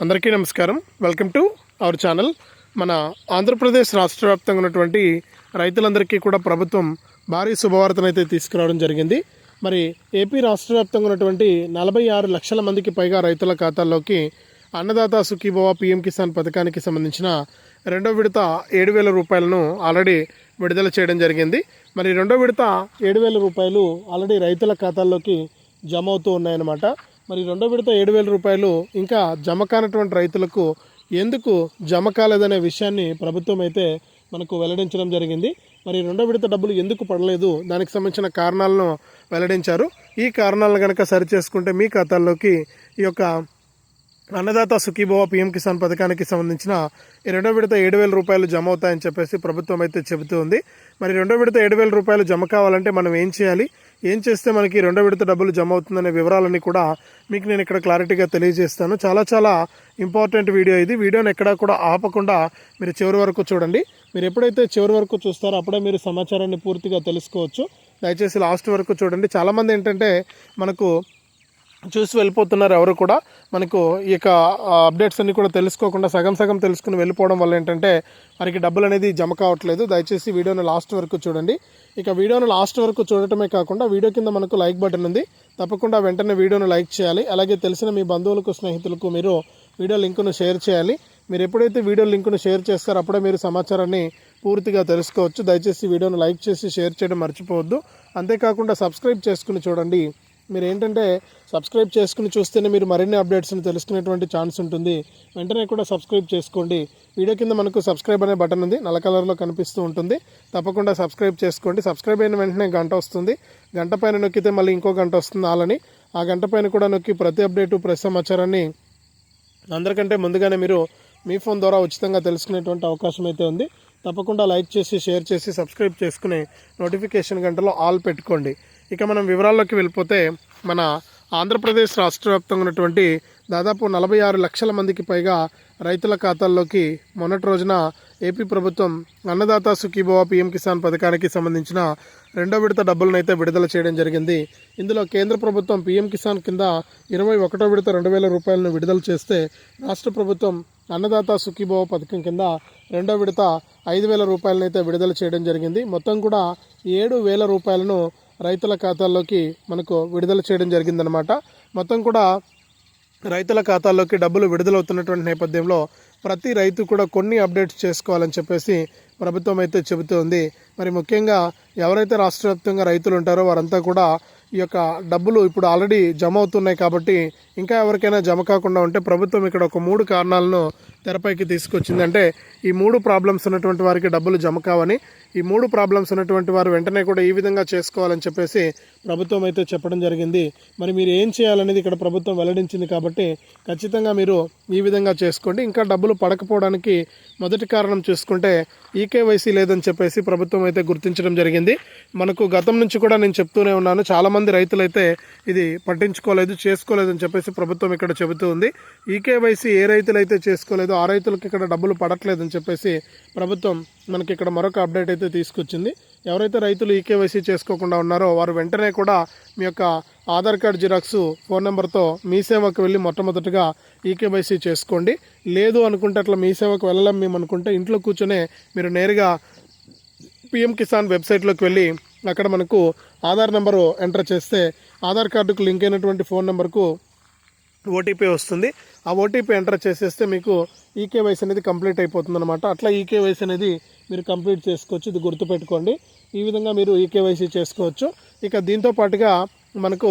అందరికీ నమస్కారం. Welcome to our channel మన ఆంధ్రప్రదేశ్ రాష్ట్ర వ్యాప్తంగా ఉన్నటువంటి రైతులందరికీ కూడా ప్రభుత్వం భారీ శుభవార్తను అయితే తీసుకురావడం జరిగింది. మరి ఏపీ రాష్ట్ర వ్యాప్తంగా ఉన్నటువంటి నలభై ఆరు లక్షల మందికి పైగా రైతుల ఖాతాల్లోకి అన్నదాత సుఖీభవ పిఎం కిసాన్ పథకానికి సంబంధించిన రెండో విడత ఏడు వేల రూపాయలను ఆల్రెడీ విడుదల చేయడం జరిగింది. మరి రెండో విడత ఏడు వేల రూపాయలు ఆల్రెడీ రైతుల ఖాతాల్లోకి జమ అవుతూ ఉన్నాయన్నమాట. మరి రెండో విడత ఏడు వేల రూపాయలు ఇంకా జమ కానటువంటి రైతులకు ఎందుకు జమ కాలేదనే విషయాన్ని ప్రభుత్వం అయితే మనకు వెల్లడించడం జరిగింది. మరి రెండో విడత డబ్బులు ఎందుకు పడలేదు? దానికి సంబంధించిన కారణాలను వెల్లడించారు. ఈ కారణాలను కనుక సరి చేసుకుంటే మీ ఖాతాల్లోకి ఈ యొక్క అన్నదాత సుఖీభవ పిఎం కిసాన్ పథకానికి సంబంధించిన ఈ రెండో విడత ఏడు వేల రూపాయలు జమ అవుతాయని చెప్పేసి ప్రభుత్వం అయితే చెబుతూ ఉంది. మరి రెండో విడత ఏడు వేల రూపాయలు జమ కావాలంటే మనం ఏం చేయాలి? ఏం చేస్తే మనకి రెండో విడత డబ్బులు జమ అవుతుందనే వివరాలన్నీ కూడా మీకు నేను ఇక్కడ క్లారిటీగా తెలియజేస్తాను. చాలా చాలా ఇంపార్టెంట్ వీడియో ఇది. వీడియోని ఎక్కడా కూడా ఆపకుండా మీరు చివరి వరకు చూడండి. మీరు ఎప్పుడైతే చివరి వరకు చూస్తారో అప్పుడే మీరు సమాచారాన్ని పూర్తిగా తెలుసుకోవచ్చు. దయచేసి లాస్ట్ వరకు చూడండి. చాలామంది ఏంటంటే మనకు చూసి వెళ్ళిపోతున్నారు ఎవరు కూడా. మనకు ఈ యొక్క అప్డేట్స్ అన్నీ కూడా తెలుసుకోకుండా సగం సగం తెలుసుకుని వెళ్ళిపోవడం వల్ల ఏంటంటే వారికి డబ్బులు అనేది జమ కావట్లేదు. దయచేసి వీడియోని లాస్ట్ వరకు చూడండి. ఇక వీడియోని లాస్ట్ వరకు చూడటమే కాకుండా వీడియో కింద మనకు లైక్ బటన్ ఉంది. తప్పకుండా వెంటనే వీడియోను లైక్ చేయాలి. అలాగే తెలిసిన మీ బంధువులకు స్నేహితులకు మీరు వీడియో లింకును షేర్ చేయాలి. మీరు ఎప్పుడైతే వీడియో లింకును షేర్ చేస్తారో అప్పుడే మీరు సమాచారాన్ని పూర్తిగా తెలుసుకోవచ్చు. దయచేసి వీడియోను లైక్ చేసి షేర్ చేయడం మర్చిపోవద్దు. అంతేకాకుండా సబ్స్క్రైబ్ చేసుకుని చూడండి. మీరు ఏంటంటే సబ్స్క్రైబ్ చేసుకుని చూస్తేనే మీరు మరిన్ని అప్డేట్స్ని తెలుసుకునేటువంటి ఛాన్స్ ఉంటుంది. వెంటనే కూడా సబ్స్క్రైబ్ చేసుకోండి. వీడియో కింద మనకు సబ్స్క్రైబ్ అనే బటన్ ఉంది. నల్ల కలర్లో కనిపిస్తూ ఉంటుంది. తప్పకుండా సబ్స్క్రైబ్ చేసుకోండి. సబ్స్క్రైబ్ అయిన వెంటనే గంట వస్తుంది. గంట పైన నొక్కితే మళ్ళీ ఇంకో గంట వస్తుంది ఆలని. ఆ గంట పైన కూడా నొక్కి ప్రతి అప్డేటు ప్రతి సమాచారాన్ని అందరికంటే ముందుగానే మీరు మీ ఫోన్ ద్వారా ఉచితంగా తెలుసుకునేటువంటి అవకాశం అయితే ఉంది. తప్పకుండా లైక్ చేసి షేర్ చేసి సబ్స్క్రైబ్ చేసుకుని నోటిఫికేషన్ గంటలో ఆల్ పెట్టుకోండి. ఇక మనం వివరాల్లోకి వెళ్ళిపోతే మన ఆంధ్రప్రదేశ్ రాష్ట్ర వ్యాప్తంగా ఉన్నటువంటి దాదాపు నలభై ఆరు లక్షల మందికి పైగా రైతుల ఖాతాల్లోకి మొన్నటి రోజున ఏపీ ప్రభుత్వం అన్నదాత సుఖీభవ పీఎం కిసాన్ పథకానికి సంబంధించిన రెండో విడత డబ్బులను అయితే విడుదల చేయడం జరిగింది. ఇందులో కేంద్ర ప్రభుత్వం పీఎం కిసాన్ కింద ఇరవై ఒకటో విడత రెండు వేల రూపాయలను విడుదల చేస్తే రాష్ట్ర ప్రభుత్వం అన్నదాత సుఖీభవ పథకం కింద రెండో విడత ఐదు వేల రూపాయలను అయితే విడుదల చేయడం జరిగింది. మొత్తం కూడా ఏడు వేల రూపాయలను రైతుల ఖాతాల్లోకి మనకు విడుదల చేయడం జరిగిందనమాట మొత్తం కూడా రైతుల ఖాతాల్లోకి డబ్బులు విడుదలవుతున్నటువంటి నేపథ్యంలో ప్రతి రైతు కూడా కొన్ని అప్డేట్స్ చేసుకోవాలని చెప్పేసి ప్రభుత్వం అయితే చెబుతోంది. మరి ముఖ్యంగా ఎవరైతే రాష్ట్రవ్యాప్తంగా రైతులు ఉంటారో వారంతా కూడా ఈ యొక్క డబ్బులు ఇప్పుడు ఆల్రెడీ జమ అవుతున్నాయి కాబట్టి ఇంకా ఎవరికైనా జమ కాకుండా ఉంటే ప్రభుత్వం ఇక్కడ ఒక మూడు కారణాలను తెరపైకి తీసుకొచ్చింది. అంటే ఈ మూడు ప్రాబ్లమ్స్ ఉన్నటువంటి వారికి డబ్బులు జమ కావని ఈ మూడు ప్రాబ్లమ్స్ ఉన్నటువంటి వారు వెంటనే కూడా ఈ విధంగా చేసుకోవాలని చెప్పేసి ప్రభుత్వం అయితే చెప్పడం జరిగింది. మరి మీరు ఏం చేయాలనేది ఇక్కడ ప్రభుత్వం వెల్లడించింది కాబట్టి ఖచ్చితంగా మీరు ఈ విధంగా చేసుకోండి. ఇంకా డబ్బులు పడకపోవడానికి మొదటి కారణం చూసుకుంటే ఈకేవైసీ లేదని చెప్పేసి ప్రభుత్వం అయితే గుర్తించడం జరిగింది. మనకు గతం నుంచి కూడా నేను చెప్తూనే ఉన్నాను. చాలామంది రైతులైతే ఇది పట్టించుకోలేదు చేసుకోలేదని చెప్పేసి ప్రభుత్వం ఇక్కడ చెబుతూ ఉంది. ఈకేవైసీ ఏ రైతులైతే చేసుకోలేదో ఆ రైతులకు ఇక్కడ డబ్బులు పడట్లేదని చెప్పేసి ప్రభుత్వం మనకి ఇక్కడ మరొక అప్డేట్ అయితే తీసుకొచ్చింది. ఎవరైతే రైతులు ఈకేవైసీ చేసుకోకుండా ఉన్నారో వారు వెంటనే కూడా మీ యొక్క ఆధార్ కార్డ్ జిరాక్స్ ఫోన్ నెంబర్తో మీ సేవకు వెళ్ళి మొట్టమొదటిగా ఈకేవైసీ చేసుకోండి. లేదు అనుకుంటే అట్లా మీ సేవకు వెళ్ళలేం మేము అనుకుంటే ఇంట్లో కూర్చొనే మీరు నేరుగా పిఎం కిసాన్ వెబ్సైట్లోకి వెళ్ళి అక్కడ మనకు ఆధార్ నెంబరు ఎంటర్ చేస్తే ఆధార్ కార్డుకు లింక్ అయినటువంటి ఫోన్ నెంబర్కు ఓటీపీ వస్తుంది. ఆ ఓటీపీ ఎంటర్ చేసేస్తే మీకు ఈకేవైసీ అనేది కంప్లీట్ అయిపోతుంది అనమాట అట్లా ఈకేవైసీ అనేది మీరు కంప్లీట్ చేసుకోవచ్చు. ఇది గుర్తుపెట్టుకోండి. ఈ విధంగా మీరు ఈకేవైసీ చేసుకోవచ్చు. ఇక దీంతో పాటుగా మనకు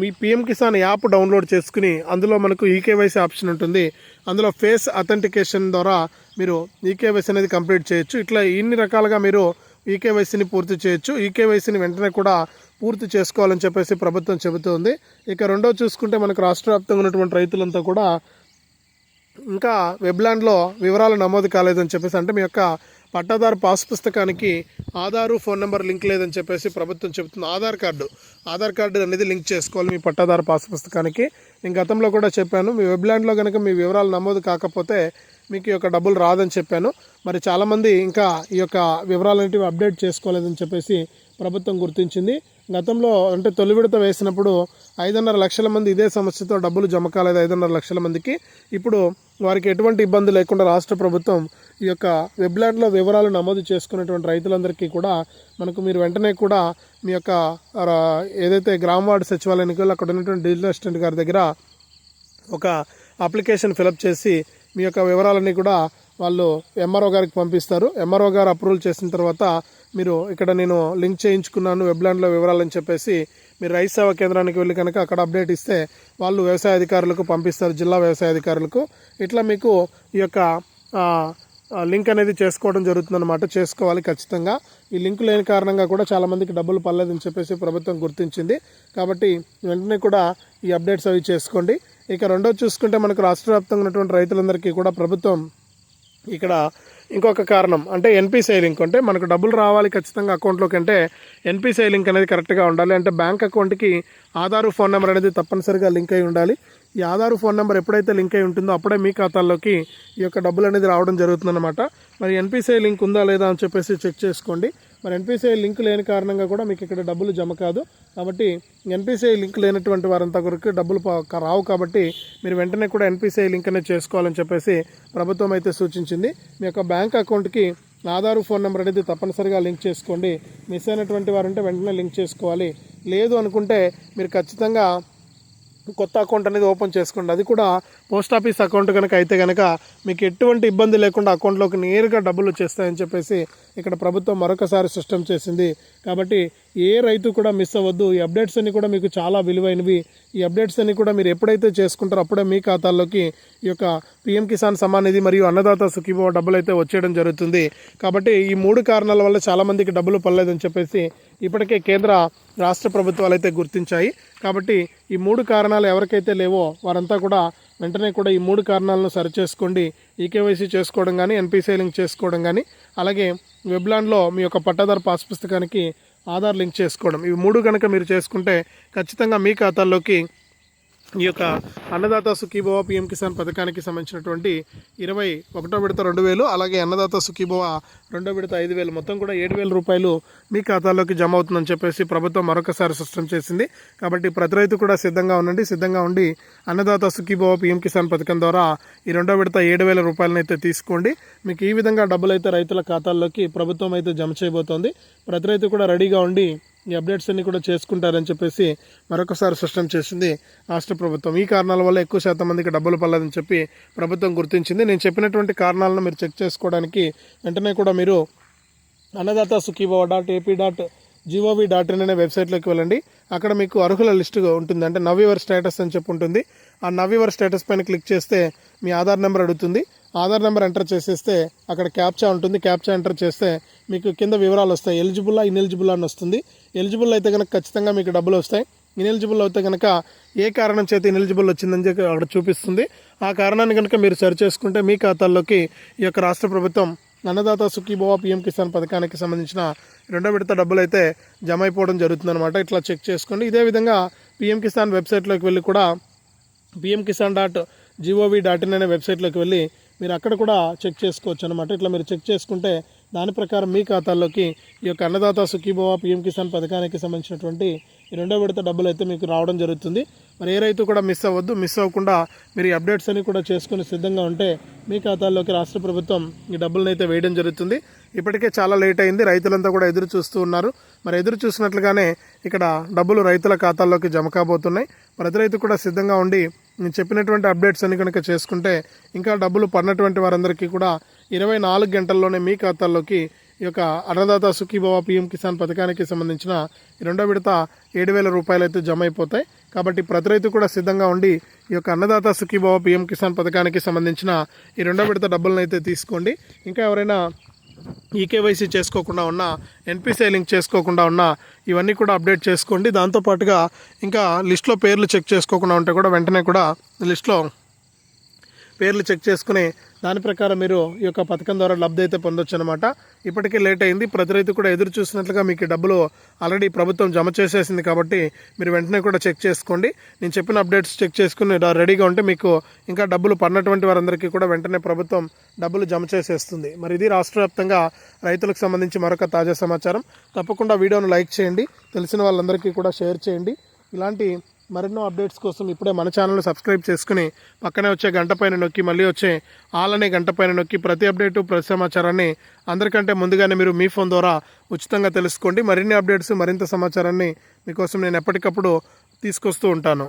మీ పిఎం కిసాన్ యాప్ డౌన్లోడ్ చేసుకుని అందులో మనకు ఈకేవైసీ ఆప్షన్ ఉంటుంది. అందులో ఫేస్ అథెంటికేషన్ ద్వారా మీరు ఈకేవైసీ అనేది కంప్లీట్ చేయొచ్చు. ఇట్లా ఇన్ని రకాలుగా మీరు ఈకేవైసీని పూర్తి చేయొచ్చు. ఈకేవైసీని వెంటనే కూడా పూర్తి చేసుకోవాలని చెప్పేసి ప్రభుత్వం చెబుతోంది. ఇక రెండో చూసుకుంటే మనకు రాష్ట్ర వ్యాప్తంగా ఉన్నటువంటి రైతులంతా కూడా ఇంకా వెబ్లాండ్లో వివరాలు నమోదు కాలేదని చెప్పేసి అంటే మీ యొక్క పట్టాదారు పాస్ పుస్తకానికి ఆధారు ఫోన్ నెంబర్ లింక్ లేదని చెప్పేసి ప్రభుత్వం చెబుతుంది. ఆధార్ కార్డు ఆధార్ కార్డు అనేది లింక్ చేసుకోవాలి మీ పట్టాదారు పాస్ పుస్తకానికి. నేను గతంలో కూడా చెప్పాను మీ వెబ్లాండ్లో కనుక మీ వివరాలు నమోదు కాకపోతే మీకు ఈ యొక్క డబ్బులు రాదని చెప్పాను. మరి చాలామంది ఇంకా ఈ యొక్క వివరాలన్నిటివి అప్డేట్ చేసుకోలేదని చెప్పేసి ప్రభుత్వం గుర్తించింది. గతంలో అంటే తొలి విడత వేసినప్పుడు ఐదున్నర లక్షల మంది ఇదే సమస్యతో డబ్బులు జమ కాలేదు ఐదున్నర లక్షల మందికి. ఇప్పుడు వారికి ఎటువంటి ఇబ్బంది లేకుండా రాష్ట్ర ప్రభుత్వం ఈ యొక్క వెబ్లాండ్లో వివరాలు నమోదు చేసుకున్నటువంటి రైతులందరికీ కూడా మనకు మీరు వెంటనే కూడా మీ యొక్క ఏదైతే గ్రామ వార్డు సచివాలయానికి వెళ్ళి అక్కడ ఉన్నటువంటి డిజిటల్ అసిస్టెంట్ గారి దగ్గర ఒక అప్లికేషన్ ఫిలప్ చేసి మీ యొక్క వివరాలన్నీ కూడా వాళ్ళు ఎంఆర్ఓ గారికి పంపిస్తారు. ఎంఆర్ఓ గారు అప్రూవల్ చేసిన తర్వాత మీరు ఇక్కడ నేను లింక్ చేయించుకున్నాను వెబ్లాండ్లో వివరాలని చెప్పేసి మీరు రైతు సేవా కేంద్రానికి వెళ్ళి కనుక అక్కడ అప్డేట్ ఇస్తే వాళ్ళు వ్యవసాయ అధికారులకు పంపిస్తారు జిల్లా వ్యవసాయ అధికారులకు. ఇట్లా మీకు ఈ యొక్క లింక్ అనేది చేసుకోవడం జరుగుతుందన్నమాట. చేసుకోవాలి ఖచ్చితంగా. ఈ లింక్ లేని కారణంగా కూడా చాలామందికి డబ్బులు పర్లేదని చెప్పేసి ప్రభుత్వం గుర్తించింది. కాబట్టి వెంటనే కూడా ఈ అప్డేట్స్ అవి చేసుకోండి. ఇక రెండోది చూసుకుంటే మనకు రాష్ట్ర వ్యాప్తంగా ఉన్నటువంటి రైతులందరికీ కూడా ప్రభుత్వం ఇక్కడ ఇంకొక కారణం. అంటే ఎన్పిసిఐ లింక్ అంటే మనకు డబ్బులు రావాలి ఖచ్చితంగా అకౌంట్లోకి అంటే ఎన్పిసిఐ లింక్ అనేది కరెక్ట్గా ఉండాలి. అంటే బ్యాంక్ అకౌంట్కి ఆధార్ ఫోన్ నెంబర్ అనేది తప్పనిసరిగా లింక్ అయి ఉండాలి. ఈ ఆధార్ ఫోన్ నెంబర్ ఎప్పుడైతే లింక్ అయి ఉంటుందో అప్పుడే మీ ఖాతాల్లోకి ఈ యొక్క డబ్బులు అనేది రావడం జరుగుతుందన్నమాట. మరి ఎన్పిసిఐ లింక్ ఉందా లేదా అని చెప్పేసి చెక్ చేసుకోండి. మరి ఎన్పిసిఐ లింక్ లేని కారణంగా కూడా మీకు ఇక్కడ డబ్బులు జమ కాదు. కాబట్టి ఎన్పిసిఐ లింక్ లేనటువంటి వారంతా కొరకు డబ్బులు రావు కాబట్టి మీరు వెంటనే కూడా ఎన్పిసిఐ లింక్ అనేది చేసుకోవాలని చెప్పేసి ప్రభుత్వం అయితే సూచించింది. మీ యొక్క బ్యాంక్ అకౌంట్కి ఆధార్ ఫోన్ నెంబర్ అనేది తప్పనిసరిగా లింక్ చేసుకోండి. మిస్ అయినటువంటి వారు ఉంటే వెంటనే లింక్ చేసుకోవాలి. లేదు అనుకుంటే మీరు ఖచ్చితంగా కొత్త అకౌంట్ అనేది ఓపెన్ చేసుకోండి. అది కూడా పోస్ట్ ఆఫీస్ అకౌంట్ కనుక అయితే కనుక మీకు ఎటువంటి ఇబ్బంది లేకుండా అకౌంట్లోకి నేరుగా డబ్బులు వచ్చేస్తాయని చెప్పేసి ఇక్కడ ప్రభుత్వం మరొకసారి సిస్టమ్ చేసింది. కాబట్టి ఏ రైతు కూడా మిస్ అవ్వద్దు. ఈ అప్డేట్స్ అన్ని కూడా మీకు చాలా విలువైనవి. ఈ అప్డేట్స్ అన్ని కూడా మీరు ఎప్పుడైతే చేసుకుంటారో అప్పుడే మీ ఖాతాల్లోకి ఈ యొక్క పిఎం కిసాన్ సమాన్ నిధి మరియు అన్నదాత సుఖీభవ డబ్బులు అయితే వచ్చేయడం జరుగుతుంది. కాబట్టి ఈ మూడు కారణాల వల్ల చాలామందికి డబ్బులు పడలేదని చెప్పేసి ఇప్పటికే కేంద్ర రాష్ట్ర ప్రభుత్వాలు అయితే గుర్తించాయి. కాబట్టి ఈ మూడు కారణాలు ఎవరికైతే లేవో వారంతా కూడా వెంటనే కూడా ఈ మూడు కారణాలను సరిచేసుకోండి. ఈకేవైసీ చేసుకోవడం కానీ ఎన్పిసిఐ లింక్ చేసుకోవడం కానీ అలాగే వెబ్లాండ్లో మీ యొక్క పట్టాదారు పాస్ పుస్తకానికి ఆధార్ లింక్ చేసుకోవడం. ఇవి మూడు కనుక మీరు చేసుకుంటే ఖచ్చితంగా మీ ఖాతాల్లోకి ఈ యొక్క అన్నదాత సుఖీభవ పిఎం కిసాన్ పథకానికి సంబంధించినటువంటి ఇరవై ఒకటో విడత రెండు వేలు అలాగే అన్నదాత సుఖీభవ రెండో విడత ఐదు వేలు మొత్తం కూడా ఏడు వేల రూపాయలు మీ ఖాతాలోకి జమ అవుతుందని చెప్పేసి ప్రభుత్వం మరొకసారి స్పష్టం చేసింది. కాబట్టి ప్రతి రైతు కూడా సిద్ధంగా ఉండండి సిద్ధంగా ఉండి అన్నదాత సుఖీభవ పిఎం కిసాన్ పథకం ద్వారా ఈ రెండో విడత ఏడు వేల రూపాయలను అయితే తీసుకోండి. మీకు ఈ విధంగా డబ్బులు అయితే రైతుల ఖాతాల్లోకి ప్రభుత్వం అయితే జమ చేయబోతోంది. ప్రతి రైతు కూడా రెడీగా ఉండి ఈ అప్డేట్స్ అన్ని కూడా చేసుకుంటారని చెప్పేసి మరొకసారి స్పష్టం చేసింది రాష్ట్ర ప్రభుత్వం. ఈ కారణాల వల్ల ఎక్కువ శాతం మందికి డబ్బులు పడలేదని చెప్పి ప్రభుత్వం గుర్తించింది. నేను చెప్పినటువంటి కారణాలను మీరు చెక్ చేసుకోవడానికి వెంటనే కూడా మీరు Annadata Sukhibhava dot AP dot G O V dot in అనే వెబ్సైట్లోకి వెళ్ళండి. అక్కడ మీకు అర్హుల లిస్టు ఉంటుంది. అంటే నవ్ స్టేటస్ అని చెప్పి ఉంటుంది. ఆ నవ్ స్టేటస్ పైన క్లిక్ చేస్తే మీ ఆధార్ నెంబర్ అడుగుతుంది. ఆధార్ నెంబర్ ఎంటర్ చేసేస్తే అక్కడ క్యాప్చా ఉంటుంది. క్యాప్చా ఎంటర్ చేస్తే మీకు కింద వివరాలు వస్తాయి. ఎలిజిబుల్లా ఇన్ఎలిజిబుల్ అని వస్తుంది. ఎలిజిబుల్ అయితే కనుక ఖచ్చితంగా మీకు డబ్బులు వస్తాయి. ఇనెలిజిబుల్ అయితే కనుక ఏ కారణం చేత ఇనెలిజిబుల్ వచ్చిందని చెప్పి అక్కడ చూపిస్తుంది. ఆ కారణాన్ని కనుక మీరు సరి చేసుకుంటే మీ ఖాతాల్లోకి ఈ యొక్క రాష్ట్ర ప్రభుత్వం అన్నదాత సుఖీభవ పిఎం కిసాన్ పథకానికి సంబంధించిన రెండో విడత డబ్బులు అయితే జమ అయిపోవడం జరుగుతుందన్నమాట. ఇట్లా చెక్ చేసుకోండి. ఇదే విధంగా పిఎం కిసాన్ వెబ్సైట్లోకి వెళ్ళి కూడా PM Kisan dot G O V dot in అనే వెబ్సైట్లోకి వెళ్ళి మీరు అక్కడ కూడా చెక్ చేసుకోవచ్చు అనమాట ఇట్లా మీరు చెక్ చేసుకుంటే దాని ప్రకారం మీ ఖాతాల్లోకి ఈ యొక్క అన్నదాత సుఖీభవ పిఎం కిసాన్ పథకానికి సంబంధించినటువంటి ఈ రెండో విడత డబ్బులు అయితే మీకు రావడం జరుగుతుంది. మరి ఏ రైతు కూడా మిస్ అవ్వద్దు మిస్ అవ్వకుండా మీరు ఈ అప్డేట్స్ అన్ని కూడా చేసుకుని సిద్ధంగా ఉంటే మీ ఖాతాల్లోకి రాష్ట్ర ప్రభుత్వం ఈ డబ్బులను అయితే వేయడం జరుగుతుంది. ఇప్పటికే చాలా లేట్ అయింది రైతులంతా కూడా ఎదురు చూస్తూ ఉన్నారు. మరి ఎదురు చూసినట్లుగానే ఇక్కడ డబ్బులు రైతుల ఖాతాల్లోకి జమ కాబోతున్నాయి. ప్రతి రైతు కూడా సిద్ధంగా ఉండి నేను చెప్పినటువంటి అప్డేట్స్ అని కనుక చేసుకుంటే ఇంకా డబ్బులు పడినటువంటి వారందరికీ కూడా ఇరవై నాలుగు గంటల్లోనే మీ ఖాతాల్లోకి ఈ యొక్క అన్నదాత సుఖీభవ పిఎం కిసాన్ పథకానికి సంబంధించిన ఈ రెండో విడత ఏడు వేల రూపాయలు అయితే జమ అయిపోతాయి. కాబట్టి ప్రతి రైతు కూడా సిద్ధంగా ఉండి ఈ యొక్క అన్నదాత సుఖీభవ పిఎం కిసాన్ పథకానికి సంబంధించిన ఈ రెండో విడత డబ్బులను అయితే తీసుకోండి. ఇంకా ఎవరైనా ఈకేవైసీ చేసుకోకుండా ఉన్నా ఎన్పిసిఐ లింక్ చేసుకోకుండా ఉన్నా ఇవన్నీ కూడా అప్డేట్ చేసుకోండి. దాంతోపాటుగా ఇంకా లిస్ట్లో పేర్లు చెక్ చేసుకోకుండా ఉంటే కూడా వెంటనే కూడా లిస్ట్లో పేర్లు చెక్ చేసుకుని దాని ప్రకారం మీరు ఈ యొక్క పథకం ద్వారా లబ్ధి అయితే పొందొచ్చు అనమాట ఇప్పటికే లేట్ అయింది. ప్రతి రైతు కూడా ఎదురు చూసినట్లుగా మీకు డబ్బులు ఆల్రెడీ ప్రభుత్వం జమ చేసేసింది కాబట్టి మీరు వెంటనే కూడా చెక్ చేసుకోండి. నేను చెప్పిన అప్డేట్స్ చెక్ చేసుకుని రెడీగా ఉంటే మీకు ఇంకా డబ్బులు పడినటువంటి వారందరికీ కూడా వెంటనే ప్రభుత్వం డబ్బులు జమ చేసేస్తుంది. మరి ఇది రాష్ట్ర వ్యాప్తంగా రైతులకు సంబంధించి మరొక తాజా సమాచారం. తప్పకుండా వీడియోను లైక్ చేయండి. తెలిసిన వాళ్ళందరికీ కూడా షేర్ చేయండి. ఇలాంటి మరెన్నో అప్డేట్స్ కోసం ఇప్పుడే మన ఛానల్ సబ్స్క్రైబ్ చేసుకుని పక్కనే వచ్చే గంట పైన నొక్కి మళ్ళీ వచ్చే ఆలనే గంట పైన నొక్కి ప్రతి అప్డేటు ప్రతి సమాచారాన్ని అందరికంటే ముందుగానే మీరు మీ ఫోన్ ద్వారా ఉచితంగా తెలుసుకోండి. మరిన్ని అప్డేట్స్ మరింత సమాచారాన్ని మీకోసం నేను ఎప్పటికప్పుడు తీసుకొస్తూ ఉంటాను.